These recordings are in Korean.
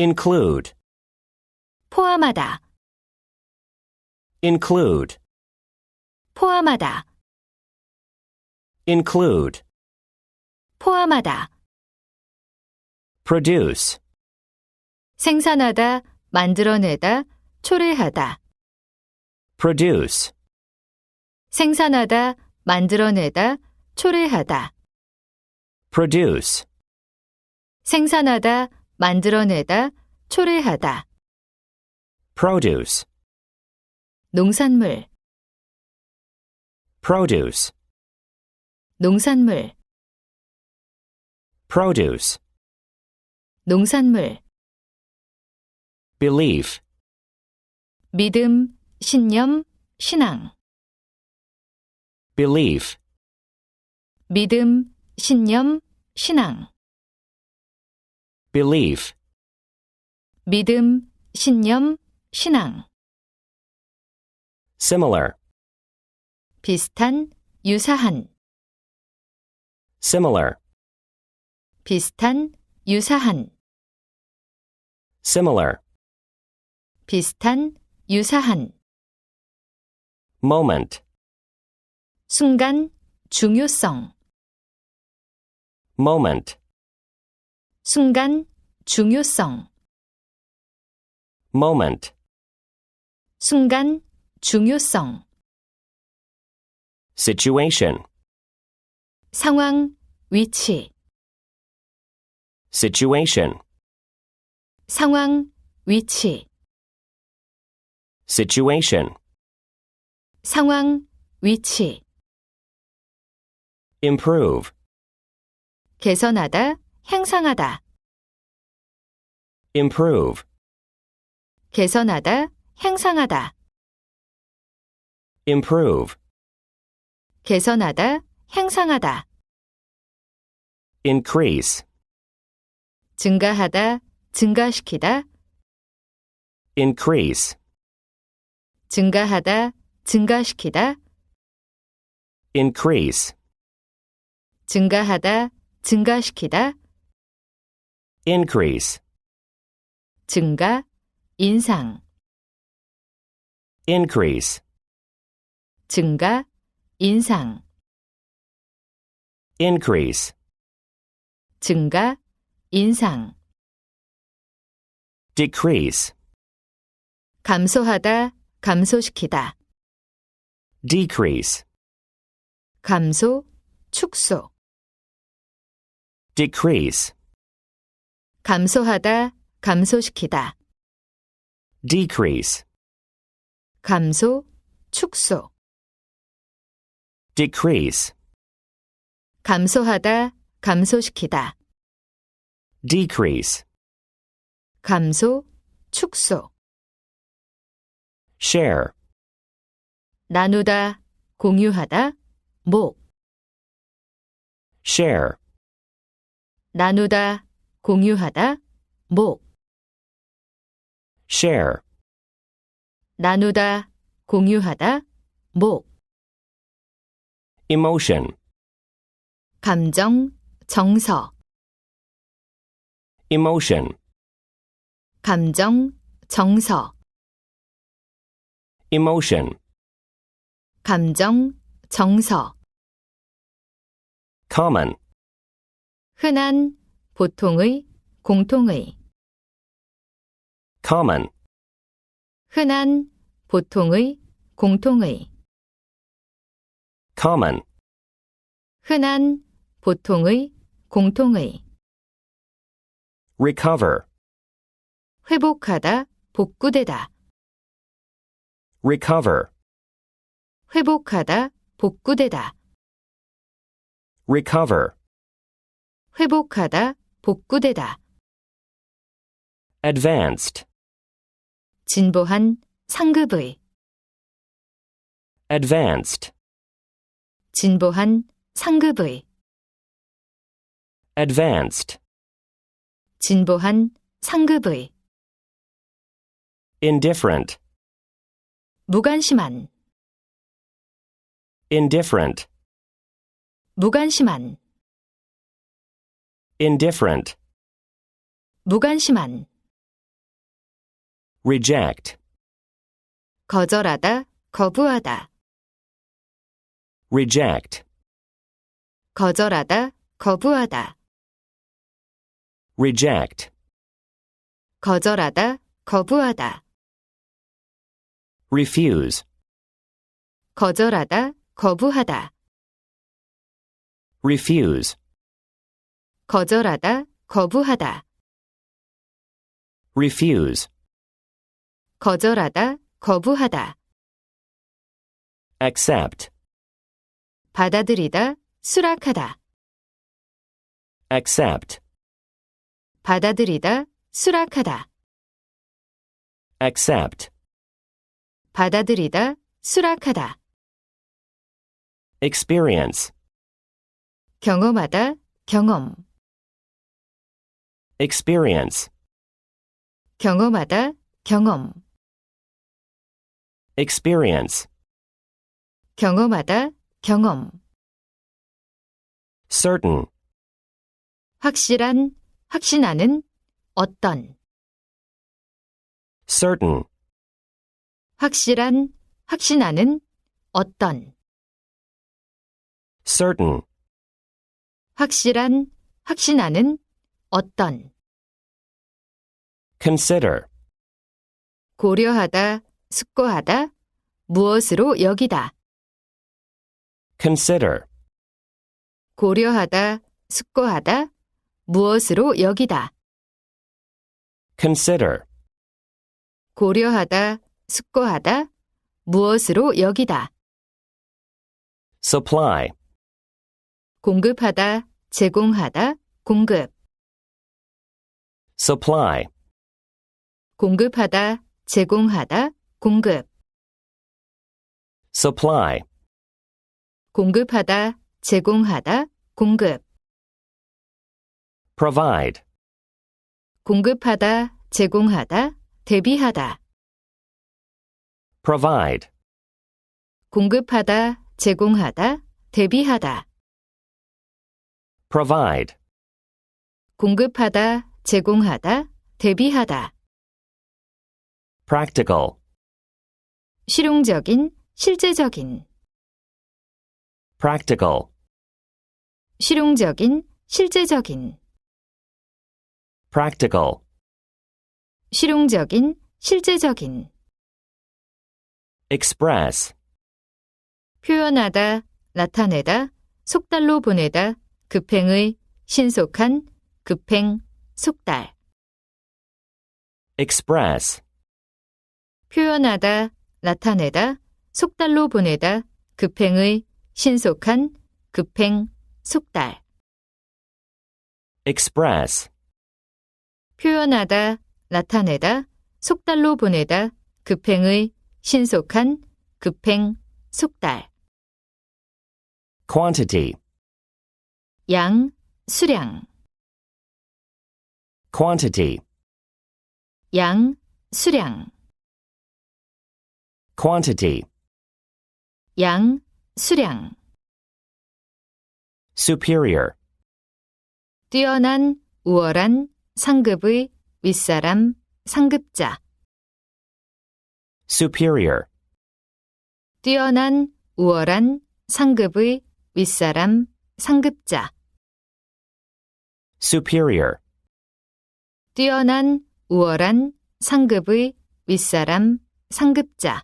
include, 포함하다, include, 포함하다, include, 포함하다, produce, 생산하다, 만들어내다, 초래하다, produce, 생산하다, 만들어내다, 초래하다, produce, 생산하다, 만들어내다, 초래하다, produce, 농산물, produce, 농산물, produce, 농산물, belief, 믿음, 신념, 신앙, belief, 믿음, 신념, 신앙, belief, 믿음, 신념, 신앙, similar, 비슷한, 유사한, similar, 비슷한, 유사한, similar, 비슷한, 유사한, moment, 순간, 중요성, moment, 순간, 중요성, moment, 순간, 중요성, situation, 상황, 위치, situation, 상황, 위치, situation, 상황, 위치, improve, 개선하다, 향상하다, improve, 개선하다, 향상하다, improve, 개선하다, 향상하다, increase, 증가하다, 증가시키다, increase, 증가하다, 증가시키다, increase, 증가하다, 증가시키다, increase, 증가, 인상, increase, 증가, 인상, increase, 증가, 인상, decrease, 감소하다, 감소시키다, decrease, 감소, 축소, decrease, 감소하다, 감소시키다, decrease, 감소, 축소, decrease, 감소하다, 감소시키다, decrease, 감소, 축소, share, 나누다, 공유하다, 목, share, 나누다, 공유하다, 목, share, 나누다, 공유하다, 목, emotion, 감정, 정서, emotion, 감정, 정서, emotion, 감정, 정서, common, 흔한, 보통의, 공통의, common, 흔한, 보통의, 공통의, common, 흔한, 보통의, 공통의, recover, 회복하다, 복구되다, recover, 회복하다, 복구되다, recover, 회복하다, 복구되다, advanced, 진보한, 상급의, advanced, 진보한, 상급의, advanced, 진보한, 상급의, indifferent, 무관심한, indifferent, reject, 거절하다, 거부하다, reject, 거절하다, 거부하다, reject, 거절하다, 거부하다, refuse, 거절하다, 거부하다, refuse, 거절하다, 거부하다, refuse, 거절하다, 거부하다, accept, 받아들이다, 수락하다, accept, 받아들이다, 수락하다, accept, 받아들이다, 수락하다, experience, 경험하다, 경험, experience, 경험하다, 경험, experience, 경험하다, 경험, certain, 확실한, 확신하는, 어떤, certain, 확실한, 확신하는, 어떤, certain, 확실한, 확신하는, 어떤, consider, 고려하다, 숙고하다, 무엇으로 여기다, consider, 고려하다, 숙고하다, 무엇으로 여기다, consider, 고려하다, 숙고하다, 무엇으로 여기다, supply, 공급하다, 제공하다, 공급, supply, 공급하다, 제공하다, 공급, supply, 공급하다, 제공하다, 공급, provide, 공급하다, 제공하다, 대비하다, provide, 공급하다, 제공하다, 대비하다, provide, 공급하다, 제공하다, 대비하다, practical, 실용적인, 실제적인, practical, 실용적인, 실제적인, practical, 실용적인, 실제적인, express, 표현하다, 나타내다, 속달로 보내다, 급행의, 신속한, 급행, 속달, express, 표현하다, 나타내다, 속달로 보내다, 급행의, 신속한, 급행, 속달, express, 표현하다, 나타내다, 속달로 보내다, 급행의, 신속한, 급행, 속달, quantity, 양, 수량, quantity, 양, 수량, quantity, 양, 수량, superior, 뛰어난, 우월한, 상급의, 윗사람, 상급자, superior, 뛰어난, 우월한, 상급의, 윗사람, 상급자, superior, 뛰어난, 우월한, 상급의, 윗사람, 상급자,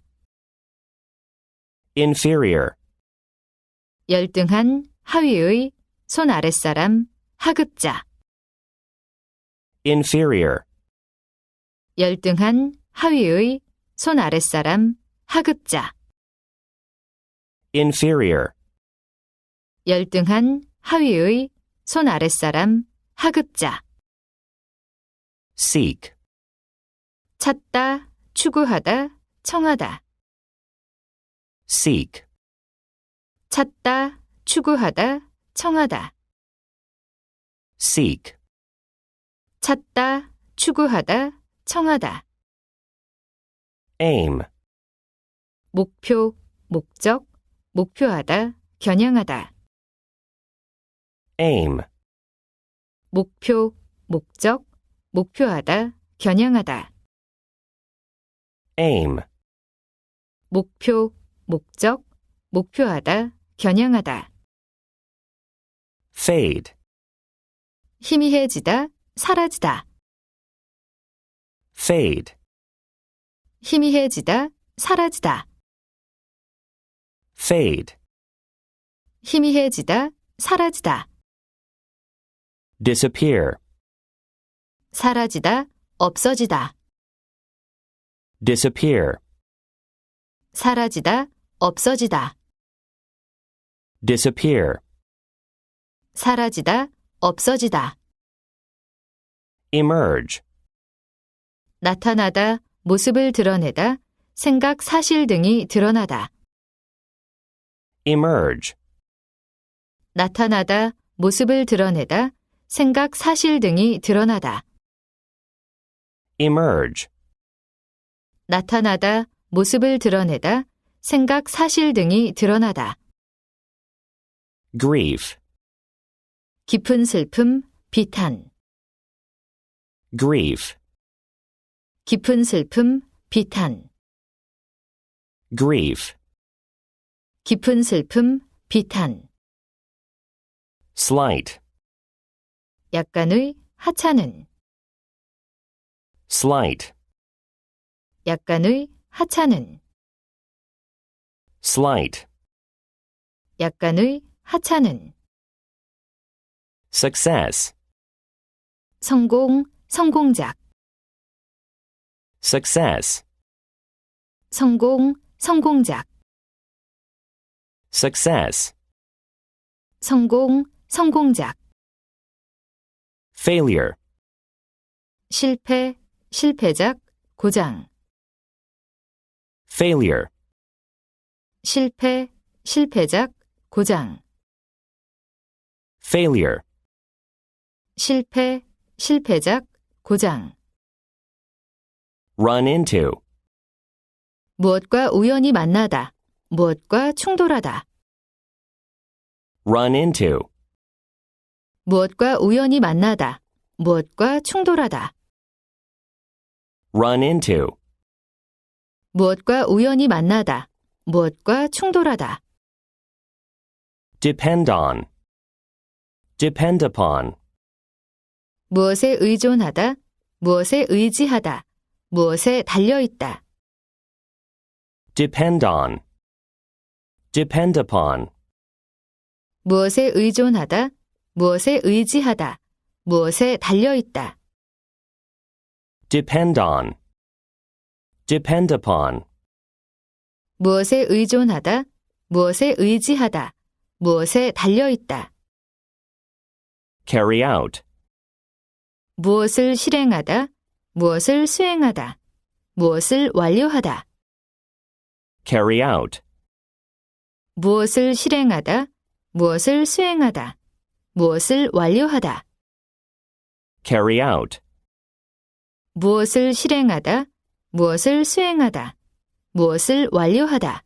inferior, 열등한, 하위의, 손 아랫사람, 하급자, inferior, 열등한, 하위의, 손 아랫사람, 하급자, inferior, 열등한, 하위의, 손 아랫사람, 하급자, seek, 찾다, 추구하다, 청하다, seek, 찾다, 추구하다, 청하다, seek, 찾다, 추구하다, 청하다, aim, 목표, 목적, 목표하다, 겨냥하다, aim, 목표, 목적, 목표하다, 겨냥하다, aim, 목표, 목적, 목표하다, 겨냥하다. fade, 희미해지다, 사라지다. fade, 희미해지다, 사라지다. fade, 희미해지다, 사라지다. disappear, 사라지다, 없어지다. disappear, 사라지다, 없어지다. disappear, 사라지다, 없어지다. emerge, 나타나다, 모습을 드러내다, 생각, 사실 등이 드러나다. emerge, 나타나다, 모습을 드러내다, 생각, 사실 등이 드러나다. Emerge, 나타나다, 모습을 드러내다, 생각, 사실 등이 드러나다. grief, 깊은 슬픔, 비탄. grief, 깊은 슬픔, 비탄. grief, 깊은 슬픔, 비탄. slight, 약간의 하찮은. Slight, 약간의 하찮은. slight, 약간의 하찮은. success, 성공, 성공작. success, 성공, 성공작. success, 성공, 성공작. failure, 실패, 실패작, 고장. failure, 실패, 실패작, 고장. failure, 실패, 실패작, 고장. run into, 무엇과 우연히 만나다. 무엇과 충돌하다. run into, 무엇과 우연히 만나다. 무엇과 충돌하다. Run into, 무엇과 우연히 만나다. 무엇과 충돌하다. depend on, depend upon, 무엇에 의존하다. 무엇에 의지하다. 무엇에 달려있다. depend on, depend upon, 무엇에 의존하다. 무엇에 의지하다. 무엇에 달려있다. Depend on, depend upon, 무엇에 의존하다. 무엇에 의지하다. 무엇에 달려있다. carry out, 무엇을 실행하다. 무엇을 수행하다. 무엇을 완료하다. carry out, 무엇을 실행하다. 무엇을 수행하다. 무엇을 완료하다. carry out, 무엇을 실행하다. 무엇을 수행하다. 무엇을 완료하다.